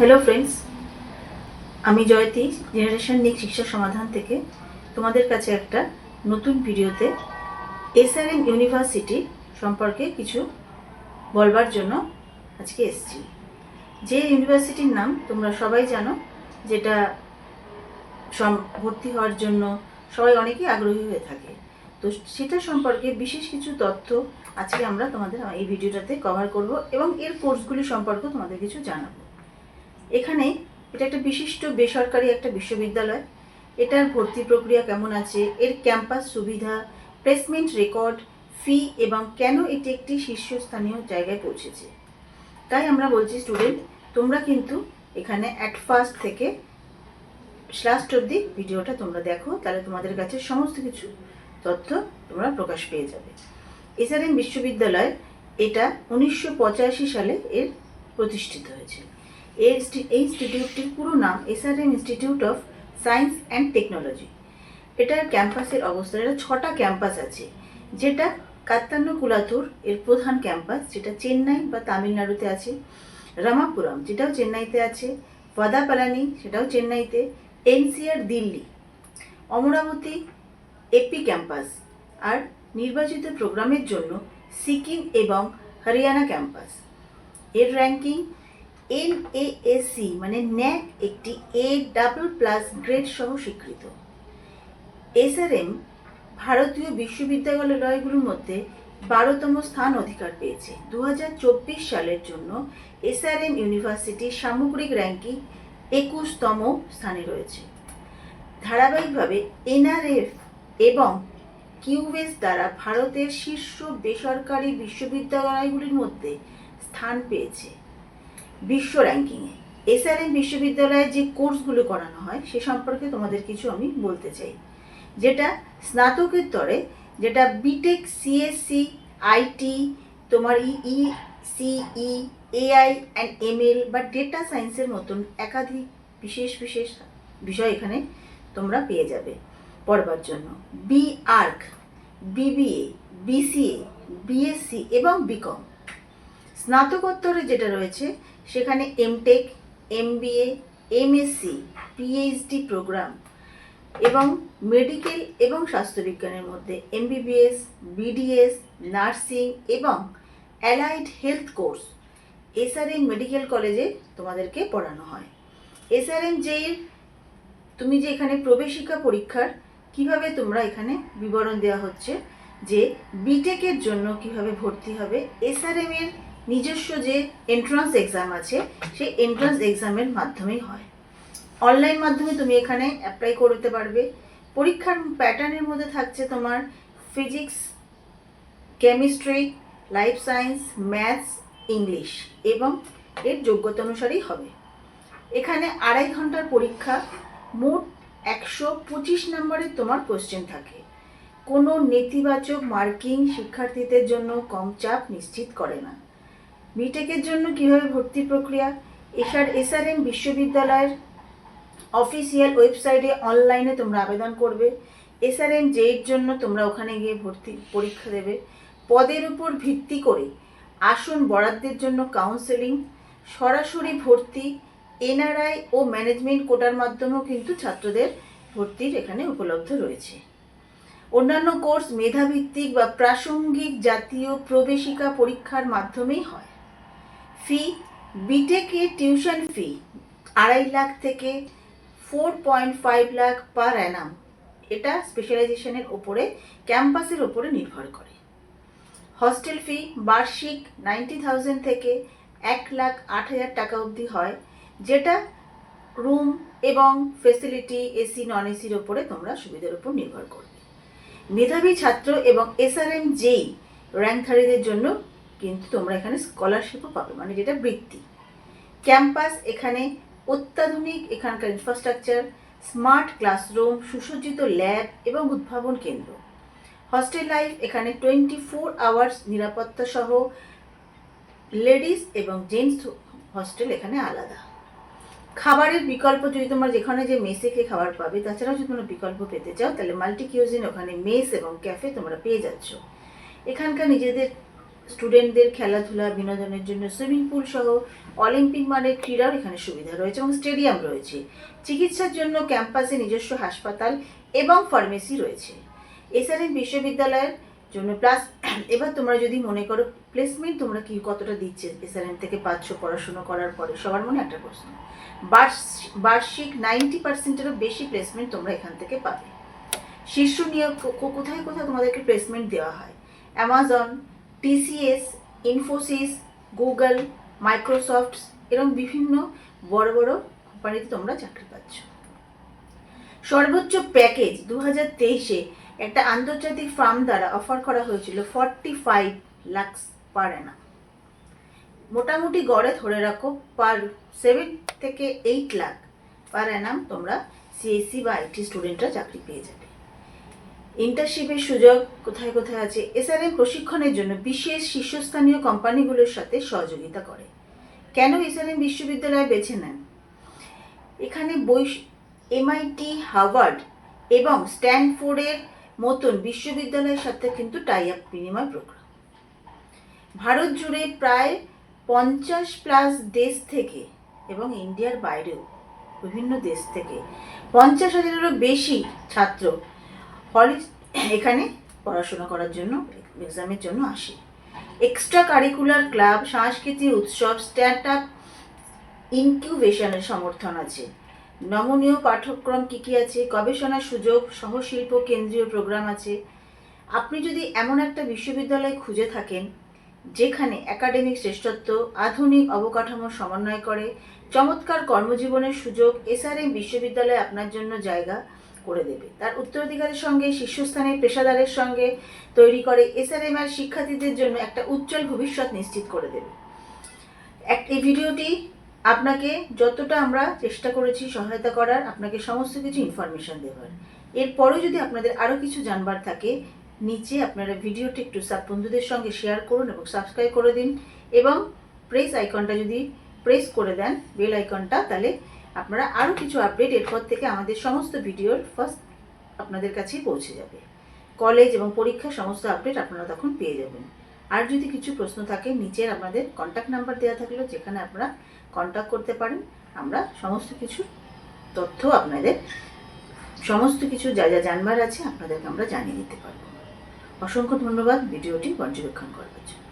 Hello friends আমি Jayati generation নিক শিক্ষা সমাধান থেকে তোমাদের কাছে একটা নতুন ভিডিওতে এসআরএম ইউনিভার্সিটি সম্পর্কে কিছু বলবার জন্য আজকে এসেছি। যে ইউনিভার্সিটির নাম তোমরা সবাই জানো, যেটা ভর্তি হওয়ার জন্য সবাই অনেকেই আগ্রহী হয়ে থাকে। তো সেটা সম্পর্কে বিশেষ কিছু তথ্য আজকে আমরা তোমাদের এই ভিডিওটাতে কভার করব এবং এর কোর্সগুলি সম্পর্কে তোমাদের কিছু জানাব। এখানে এটা একটা বিশিষ্ট বেসরকারি একটা বিশ্ববিদ্যালয়। এটার ভর্তি প্রক্রিয়া কেমন আছে? এর ক্যাম্পাস সুবিধা, প্লেসমেন্ট রেকর্ড, ফি এবং কেন এটি একটি শীর্ষস্থানীয় জায়গায় পৌঁছেছে। তাই আমরা বলছি, স্টুডেন্ট, তোমরা কিন্তু এখানে অ্যাট ফার্স্ট থেকে লাস্ট অব্দি ভিডিওটা তোমরা দেখো, তাহলে তোমাদের কাছে সমস্ত কিছু তথ্য তোমরা প্রকাশ পেয়ে যাবে। এসআরএম বিশ্ববিদ্যালয় এটা উনিশশো পঁচাশি সালে এর প্রতিষ্ঠিত হয়েছে এর ইনস্টি- এই ইনস্টিটিউটটির পুরো নাম SRM institute of science and technology এটার ক্যাম্পাসের অবস্থা এটা ছটা ক্যাম্পাস আছে। যেটা কাত্তান্ন কুলাতুর এর প্রধান ক্যাম্পাস, যেটা চেন্নাই বা তামিলনাড়ুতে আছে। রামাপুরম, যেটাও চেন্নাইতে আছে। ভাদাপালানি, সেটাও চেন্নাইতে। NCR Delhi. Amaravati AP campus. আর নির্বাচিত প্রোগ্রামের জন্য সিকিম এবং হরিয়ানা ক্যাম্পাস। এর র্যাঙ্কিং এনএএসি মানে ন্যাক একটি এ ডাবল প্লাস গ্রেড সহ স্বীকৃত। এসআরএম ভারতীয় বিশ্ববিদ্যালয়গুলোর মধ্যে বারোতম স্থান অধিকার পেয়েছে। দু হাজার চব্বিশ সালের জন্য এসআরএম ইউনিভার্সিটি সামগ্রিক র্যাঙ্কিং একুশতম স্থানে রয়েছে। ধারাবাহিকভাবে এনআরএফ এবং কিউএস দ্বারা ভারতের শীর্ষ বেসরকারি বিশ্ববিদ্যালয়গুলির মধ্যে স্থান পেয়েছে। বিশ্ব র্যাঙ্কিংয়ে এসআরএম বিশ্ববিদ্যালয়ে যে কোর্সগুলো করানো হয়, সে সম্পর্কে তোমাদের কিছু আমি বলতে চাই। যেটা স্নাতকের তরে, যেটা বিটেক সিএসসি আইটি তোমার E C E AI and ML বা ডেটা সায়েন্সের মতন একাধিক বিশেষ বিশেষ বিষয় এখানে তোমরা পেয়ে যাবে পড়বার জন্য। B Arch BBA BCA BSc এবং বিকম স্নাতকোত্তরে যেটা রয়েছে, সেখানে MTech MBA MSc PhD program এবং মেডিকেল এবং স্বাস্থ্যবিজ্ঞানের মধ্যে এমবিবিএস বিডিএস নার্সিং এবং allied health course SRM medical কলেজে তোমাদেরকে পড়ানো হয়। এসআরএম জেইর তুমি যে এখানে প্রবেশিকা পরীক্ষার কীভাবে তোমরা এখানে বিবরণ দেওয়া হচ্ছে, যে বিটেকের জন্য কীভাবে ভর্তি হবে এসআরএম এর নিজস্ব যে এন্ট্রান্স এক্সাম আছে, সেই এন্ট্রান্স এক্সামের মাধ্যমেই হয়। অনলাইন মাধ্যমে তুমি এখানে অ্যাপ্লাই করতে পারবে। পরীক্ষার প্যাটার্নের মধ্যে থাকছে তোমার physics chemistry life science maths English এবং এর যোগ্যতা অনুসারেই হবে। এখানে আড়াই ঘণ্টার পরীক্ষা, মোট একশো পঁচিশ নম্বরের তোমার কোশ্চেন থাকে। কোনো নেতিবাচক মার্কিং শিক্ষার্থীদের জন্য কম চাপ নিশ্চিত করে না। বিটেকের জন্য কীভাবে ভর্তি প্রক্রিয়া? এসআর এসআরএম বিশ্ববিদ্যালয়ের অফিসিয়াল ওয়েবসাইটে অনলাইনে তোমরা আবেদন করবে। এসআরএম জেইর জন্য তোমরা ওখানে গিয়ে ভর্তি পরীক্ষা দেবে। পদের উপর ভিত্তি করে আসন বরাদ্দের জন্য কাউন্সেলিং সরাসরি ভর্তি এনআরআই ও ম্যানেজমেন্ট কোটার মাধ্যমেও কিন্তু ছাত্রদের ভর্তির এখানে উপলব্ধ রয়েছে। অন্যান্য কোর্স মেধাভিত্তিক বা প্রাসঙ্গিক জাতীয় প্রবেশিকা পরীক্ষার মাধ্যমেই হয়। ফি বিটেকে টিউশন ফি আড়াই লাখ থেকে four point five lakh per annum এটা স্পেশালাইজেশনের ওপরে ক্যাম্পাসের ওপরে নির্ভর করে। হস্টেল ফি বার্ষিক নাইনটি থাউজেন্ড থেকে এক লাখ আট হাজার টাকা অবধি হয়, যেটা রুম এবং ফেসিলিটি এসি নন এসির ওপরে তোমরা সুবিধার উপর নির্ভর করবে। মেধাবী ছাত্র এবং এসআরএম যেই র্যাঙ্কধারীদের জন্য কিন্তু তোমরা এখানে স্কলারশিপও পাবে মানে যেটা বৃত্তি। ক্যাম্পাস এখানে অত্যাধুনিক, এখানকার ইনফ্রাস্ট্রাকচার স্মার্ট ক্লাসরুম সুসজ্জিত ল্যাব এবং উদ্ভাবন কেন্দ্র। হস্টেল লাইফ এখানে টোয়েন্টি ফোর আওয়ার্স নিরাপত্তা সহ লেডিস এবং জেন্টস হস্টেল এখানে আলাদা। খাবারের বিকল্প, যদি তোমরা যেখানে যে মেসে খেয়ে খাবার পাবে, তাছাড়াও যদি তোমরা বিকল্প পেতে চাও, তাহলে মাল্টি কিউজিন ওখানে মেস এবং ক্যাফে তোমরা পেয়ে যাচ্ছ। এখানকার নিজেদের স্টুডেন্টদের খেলাধুলা, বিনোদনের জন্য সুইমিং পুল সহ অলিম্পিক মানের ক্রীড়ার এখানে সুবিধা রয়েছে এবং স্টেডিয়াম রয়েছে। চিকিৎসার জন্য ক্যাম্পাসে নিজস্ব হাসপাতাল এবং ফার্মেসি রয়েছে। এসআরএম বিশ্ববিদ্যালয়ের জন্য প্লাস, এবার তোমরা যদি মনে করো, প্লেসমেন্ট তোমরা কি কতটা দিচ্ছে এসআরএম থেকে পাচ্ছ পড়াশুনো করার পরে? সবার মনে একটা প্রশ্ন। বার্ষ- বার্ষিক নাইনটি পার্সেন্টেরও বেশি প্লেসমেন্ট তোমরা এখান থেকে পাবে। শীর্ষ নিয়োগ কোথায় কোথায় তোমাদেরকে প্লেসমেন্ট দেওয়া হয়? Amazon TCS Infosys Google Microsoft এরকম বিভিন্ন বড় বড় কোম্পানিতে তোমরা চাকরি পাচ্ছ। সর্বোচ্চ প্যাকেজ দু হাজার তেইশে একটা আন্তর্জাতিক ফার্ম দ্বারা অফার করা হয়েছিল forty five lakhs per annum মোটামুটি গড়ে ধরে রাখো পার সেভেন থেকে এইট লাখ পার অ্যানাম তোমরা সিএসসি বা আইটি স্টুডেন্টরা চাকরি পেয়ে যাবে। ইন্টার্নশিপের সুযোগ কোথায় কোথায় আছে? এসআরএম প্রশিক্ষণের জন্য বিশেষ শীর্ষস্থানীয় কোম্পানিগুলোর সাথে সহযোগিতা করে। কেন এসআরএম বিশ্ববিদ্যালয় বেছে নেন? এখানে বৈশ এমআইটি হার্ভার্ড এবং স্ট্যানফোর্ডের মতন বিশ্ববিদ্যালয়ের সাথে কিন্তু টাই আপ বিনিময় প্রোগ্রাম। ভারত জুড়ে প্রায় পঞ্চাশ প্লাস দেশ থেকে এবং ইন্ডিয়ার বাইরেও বিভিন্ন দেশ থেকে পঞ্চাশ হাজারেরও বেশি ছাত্র হল এখানে পড়াশোনা করার জন্য এক্সামের জন্য আসে। এক্সট্রা কারিকুলার ক্লাব সাংস্কৃতিক উৎসব স্ট্যান্ড আপ ইনকিউবেশনের সমর্থন আছে। নমনীয় পাঠ্যক্রম কী কী আছে? গবেষণার সুযোগ, সহশিল্প, কেন্দ্রীয় প্রোগ্রাম আছে। আপনি যদি এমন একটা বিশ্ববিদ্যালয় খুঁজে থাকেন, যেখানে একাডেমিক শ্রেষ্ঠত্ব, আধুনিক অবকাঠামো সমন্বয় করে, চমৎকার কর্মজীবনের সুযোগ এসআরএম বিশ্ববিদ্যালয় আপনার জন্য জায়গা করে দেবে। তার উত্তরাধিকারের সঙ্গে শীর্ষস্থানের পেশাদারের সঙ্গে তৈরি করে এসআরএম আর শিক্ষার্থীদের জন্য একটা উজ্জ্বল ভবিষ্যৎ নিশ্চিত করে দেবে। এক, এই ভিডিওটি আপনাকে যতটা আমরা চেষ্টা করেছি সহায়তা করার, আপনাকে সমস্ত কিছু ইনফরমেশন দেওয়ার। এরপরেও যদি আপনাদের আরও কিছু জানবার থাকে, নিচে আপনারা ভিডিওটি একটু বন্ধুদের সঙ্গে শেয়ার করুন এবং সাবস্ক্রাইব করে দিন এবং প্রেস আইকনটা যদি প্রেস করে দেন বেল আইকনটা তাহলে আপনারা আরও কিছু আপডেট এরপর থেকে আমাদের সমস্ত ভিডিওর ফার্স্ট আপনাদের কাছেই পৌঁছে যাবে। কলেজ এবং পরীক্ষা সমস্ত আপডেট আপনারা তখন পেয়ে যাবেন। আর যদি কিছু প্রশ্ন থাকে, নিচের আপনাদের কন্ট্যাক্ট নাম্বার দেওয়া থাকলেও যেখানে আপনারা কন্ট্যাক্ট করতে পারেন। আমরা সমস্ত কিছু তথ্য আপনাদের, সমস্ত কিছু যা যা জানবার আছে আপনাদেরকে আমরা জানিয়ে দিতে পারব। অসংখ্য ধন্যবাদ ভিডিওটি পর্যবেক্ষণ করার জন্য।